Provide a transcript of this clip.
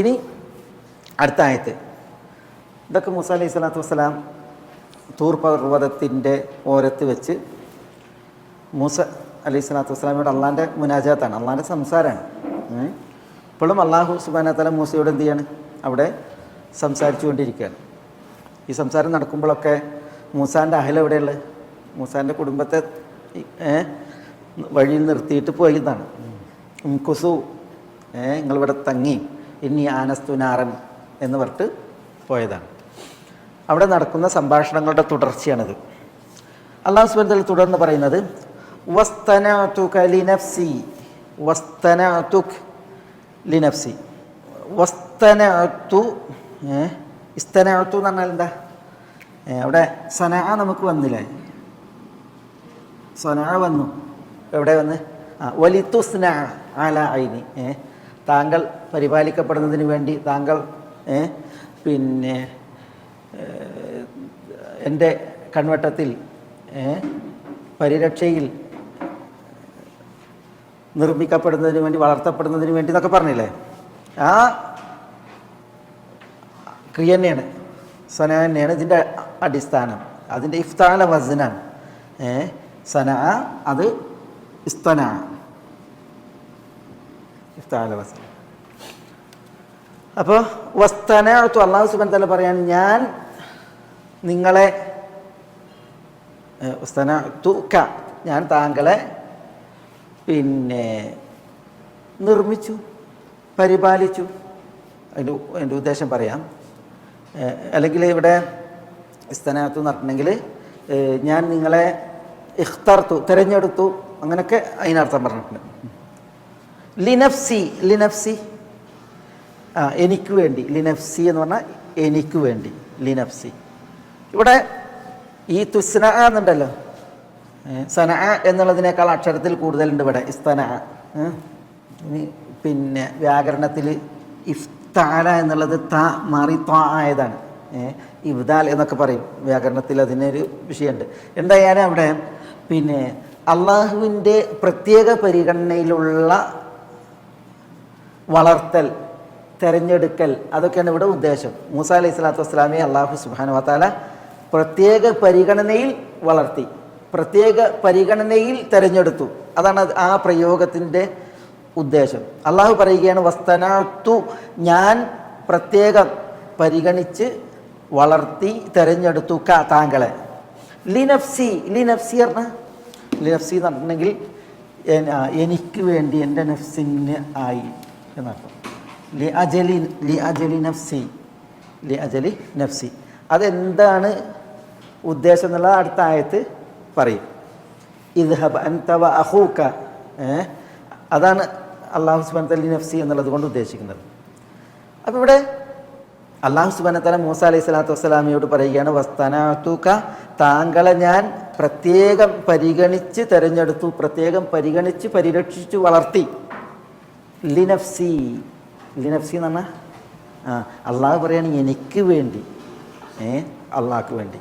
ഇനി അടുത്ത ആയത്ത്. ഇതൊക്കെ മൂസ അലൈഹി സ്വലാത്തു വസ്സലാം തൂർ പർവതത്തിന്റെ ഓരത്ത് വെച്ച് മൂസ അലൈഹി സ്വലാത്തു വസ്സലാമിയോട് അള്ളാന്റെ മുനാജാത്താണ് അള്ളാന്റെ സംസാരമാണ്. ഇപ്പോഴും അള്ളാഹു സുബാന തല മൂസയോട് എന്ത് ചെയ്യാണ്? അവിടെ സംസാരിച്ചു കൊണ്ടിരിക്കുകയാണ് ഈ സംസാരം നടക്കുമ്പോഴൊക്കെ മൂസാന്റെ അഹൽ എവിടെയുള്ളത്? മൂസാന്റെ കുടുംബത്തെ വഴിയിൽ നിർത്തിയിട്ട് പോയതാണ്. കുസു ഏ നിങ്ങളിവിടെ തങ്ങി. ഇനി ആനസ്തുനാറൻ എന്ന് പറഞ്ഞിട്ട് പോയതാണ്. അവിടെ നടക്കുന്ന സംഭാഷണങ്ങളുടെ തുടർച്ചയാണിത്. അള്ളാഹു സുബന്ധത്തിൽ തുടർന്ന് പറയുന്നത് ഇസ്തനത്തു എന്ന് പറഞ്ഞാൽ എന്താ? അവിടെ സന നമുക്ക് വന്നില്ലേ? സന വന്നു. എവിടെ വന്ന്? ആ വലിത്തുസ്ന ആല ഐനി ഏ താങ്കൾ പരിപാലിക്കപ്പെടുന്നതിന് വേണ്ടി താങ്കൾ പിന്നെ എന്റെ കൺവട്ടത്തിൽ പരിരക്ഷയിൽ നിർമ്മിക്കപ്പെടുന്നതിന് വേണ്ടി വളർത്തപ്പെടുന്നതിന് വേണ്ടി എന്നൊക്കെ പറഞ്ഞില്ലേ? ആ ക്രിയ തന്നെയാണ് സന തന്നെയാണ് ഇതിന്റെ അടിസ്ഥാനം. അതിന്റെ ഇഫ്താല വസനാണ് സന അത് ഇസ്തന. ഇഫ്താല വസ്തന വസ്തനത്തു അള്ളാഹു സുബൻ തല പറയാൻ ഞാൻ നിങ്ങളെ വസ്തനത്തു ഞാൻ താങ്കളെ പിന്നെ നിർമ്മിച്ചു പരിപാലിച്ചു അതിന്റെ അതിന്റെ ഉദ്ദേശം പറയാം. അല്ലെങ്കിൽ ഇവിടെ ഇസ്തനകത്ത് നടത്തണമെങ്കിൽ ഞാൻ നിങ്ങളെ ഇഖ്തർത്തു തിരഞ്ഞെടുത്തു അങ്ങനെയൊക്കെ അതിനർത്ഥം പറഞ്ഞിട്ടുണ്ട്. ലിനഫ്സി ലിനഫ്സി. ആ എനിക്ക് വേണ്ടി. ലിനഫ്സി എന്ന് പറഞ്ഞാൽ എനിക്ക് വേണ്ടി. ലിനഫ്സി. ഇവിടെ ഈ തുസ്ന എന്നുണ്ടല്ലോ. സന എന്നുള്ളതിനേക്കാൾ അക്ഷരത്തിൽ കൂടുതലുണ്ട് ഇവിടെ. ഇസ്തന. പിന്നെ വ്യാകരണത്തിൽ ഇഫ്താല എന്നുള്ളത് ത മാറി ത ആയതാണ്. ഇബ്ദാൽ എന്നൊക്കെ പറയും. വ്യാകരണത്തിൽ അതിനൊരു വിഷയമുണ്ട്. എന്തായാലും അവിടെ പിന്നെ അള്ളാഹുവിന്റെ പ്രത്യേക പരിഗണനയിലുള്ള വളർത്തൽ തെരഞ്ഞെടുക്കൽ അതൊക്കെയാണ് ഇവിടെ ഉദ്ദേശം. മൂസ അലൈഹി സ്വലാത്തു വസ്സലാമെ അള്ളാഹു സുബാന വാത്താല പ്രത്യേക പരിഗണനയിൽ വളർത്തി പ്രത്യേക പരിഗണനയിൽ തെരഞ്ഞെടുത്തു. അതാണ് ആ പ്രയോഗത്തിന്റെ ഉദ്ദേശം. അള്ളാഹു പറയുകയാണ് വസ്തനാത്തു ഞാൻ പ്രത്യേകം പരിഗണിച്ച് വളർത്തി തെരഞ്ഞെടുത്തു ക താങ്കളെ. ലിനഫ്സി ലിനഫ്സി പറഞ്ഞ? ലിനഫ്സി എന്ന് പറഞ്ഞിട്ടുണ്ടെങ്കിൽ എനിക്ക് വേണ്ടി എന്റെ നഫ്സിന് ആയി. എന്നർത്ഥം? ലി അജലി ലി അജലി നഫ്സി. ലി അജലി നഫ്സി. അതെന്താണ് ഉദ്ദേശം എന്നുള്ളത് അടുത്ത ആയത്ത് പറയും. ഇദ്ഹബ് അൻതവ അഹൂക്ക അതാണ് അള്ളാഹു സുബാൻ തലി നഫ്സി എന്നുള്ളത് കൊണ്ട് ഉദ്ദേശിക്കുന്നത്. അപ്പോൾ ഇവിടെ അള്ളാഹു സുബാന തല മൂസ അലൈഹി സ്വലാത്തു വസ്സലാമിയോട് പറയുകയാണ് വസ്തനാത്തൂക്ക താങ്കളെ ഞാൻ പ്രത്യേകം പരിഗണിച്ച് തിരഞ്ഞെടുത്തു പ്രത്യേകം പരിഗണിച്ച് പരിരക്ഷിച്ചു വളർത്തി. ലിനഫ്സി. ലിനഫ്സി എന്ന് പറഞ്ഞാൽ അള്ളാഹ് പറയാണ് എനിക്ക് വേണ്ടി ഏ അള്ളാഹ്ക്ക് വേണ്ടി.